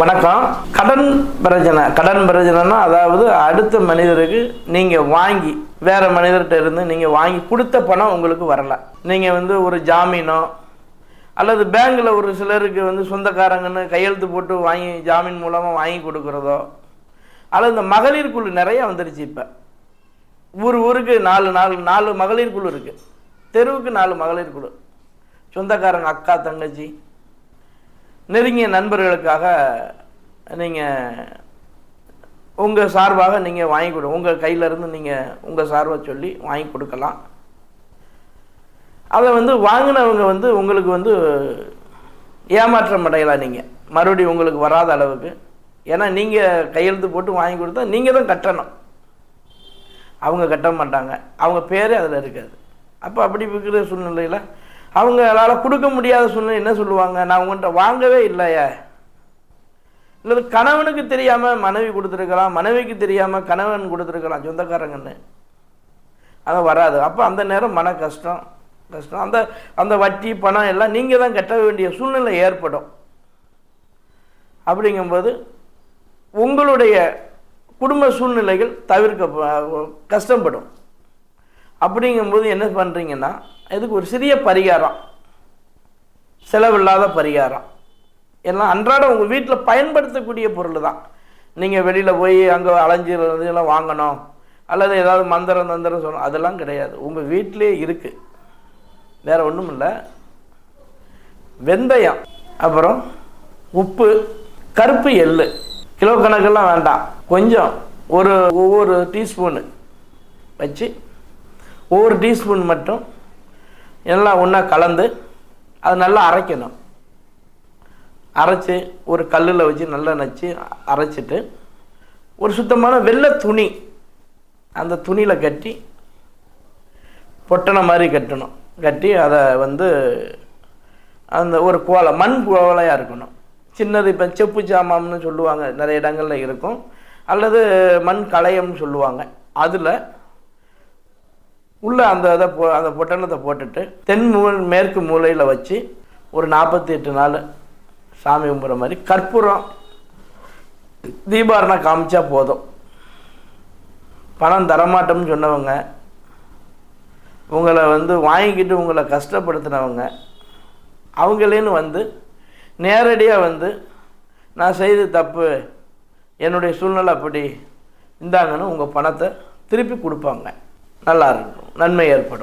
வணக்கம். கடன் பிரச்சனை. கடன் பிரச்சனைனா அதாவது அடுத்த மனிதருக்கு நீங்கள் வாங்கி வேற மனிதர்கிட்ட இருந்து நீங்கள் வாங்கி கொடுத்த பணம் உங்களுக்கு வரல. நீங்கள் வந்து ஒரு ஜாமீனோ அல்லது பேங்கில் ஒரு சிலருக்கு வந்து சொந்தக்காரங்கன்னு கையெழுத்து போட்டு வாங்கி ஜாமீன் மூலமாக வாங்கி கொடுக்குறதோ அல்லது இந்த மகளிர் குழு நிறைய வந்துருச்சு இப்போ. ஊர் ஊருக்கு நாலு நாலு நாலு மகளிர் குழு இருக்குது தெருவுக்கு நாலு மகளிர் குழு. சொந்தக்காரங்க அக்கா தங்கச்சி நெருங்கிய நண்பர்களுக்காக நீங்கள் உங்கள் சார்பாக நீங்கள் வாங்கி கொடு உங்கள் கையிலேருந்து நீங்கள் உங்கள் சார்பை சொல்லி வாங்கி கொடுக்கலாம். அதை வந்து வாங்கினவங்க வந்து உங்களுக்கு வந்து ஏமாற்றம் அடையலாம் நீங்கள் மறுபடியும் உங்களுக்கு வராத அளவுக்கு. ஏன்னா நீங்கள் கையெழுத்து போட்டு வாங்கி கொடுத்தா நீங்கள் தான் கட்டணும். அவங்க கட்ட மாட்டாங்க. அவங்க பேரே அதில் இருக்காது. அப்போ அப்படி இருக்கிற சூழ்நிலையில் அவங்களால கொடுக்க முடியாத சூழ்நிலை என்ன சொல்லுவாங்க? நான் உங்கள்கிட்ட வாங்கவே இல்லையே. இல்லை கணவனுக்கு தெரியாமல் மனைவி கொடுத்துருக்கலாம் மனைவிக்கு தெரியாமல் கணவன் கொடுத்துருக்கலாம் சொந்தக்காரங்கன்னு. அது வராது. அப்போ அந்த நேரம் மன கஷ்டம். கஷ்டம். அந்த அந்த வட்டி பணம் எல்லாம் நீங்கள் தான் கட்ட வேண்டிய சூழ்நிலை ஏற்படும். அப்படிங்கும்போது உங்களுடைய குடும்ப சூழ்நிலைகள் தவிர்க்க கஷ்டப்படும். அப்படிங்கும்போது என்ன பண்ணுறீங்கன்னா இதுக்கு ஒரு சிறிய பரிகாரம். செலவில்லாத பரிகாரம். எல்லாம் அன்றாடம் உங்கள் வீட்டில் பயன்படுத்தக்கூடிய பொருள் தான் நீங்கள் வெளியில் போய் அங்கே அலைஞ்சி எல்லாம் வாங்கணும். அல்லது ஏதாவது மந்திரம் தந்திரம் சொல்லணும் அதெல்லாம் கிடையாது. உங்கள் வீட்டிலே இருக்குது வேறு ஒன்றும் இல்லை. வெந்தயம் அப்புறம் உப்பு கருப்பு எள்ளு. கிலோ கணக்கெல்லாம் வேண்டாம். கொஞ்சம் ஒரு ஒவ்வொரு டீஸ்பூனு வச்சு ஒவ்வொரு டீஸ்பூன் மட்டும் எல்லாம் ஒன்றா கலந்து அது நல்லா அரைக்கணும். அரைச்சி ஒரு கல்லில் வச்சு நல்லா நச்சு அரைச்சிட்டு ஒரு சுத்தமான வெள்ளை துணி அந்த துணியில் கட்டி பொட்டனை மாதிரி கட்டணும். கட்டி அதை வந்து அந்த ஒரு கோலை மண் குவளையாக இருக்கணும். சின்னது இப்போ செப்பு சாமான்னு சொல்லுவாங்க நிறைய இடங்களில் இருக்கும். அல்லது மண் களையம்னு சொல்லுவாங்க. அதில் உள்ளே அந்த இதை போ அந்த பொட்டணத்தை போட்டுட்டு தென் மூ மேற்கு மூலையில் வச்சு ஒரு நாற்பத்தி எட்டு நாள் சாமி கும்பிட்ற மாதிரி கற்பூரம் தீபாரணம் காமிச்சா போதும். பணம் தரமாட்டோம்னு சொன்னவங்க உங்களை வந்து வாங்கிக்கிட்டு உங்களை கஷ்டப்படுத்தினவங்க அவங்களேன்னு வந்து நேரடியாக வந்து நான் செய்த தப்பு என்னுடைய சூழ்நிலை அப்படி இருந்தாங்கன்னு உங்கள் பணத்தை திருப்பி கொடுப்பாங்க. நல்லா இருக்கும் நன்மை ஏற்படும்.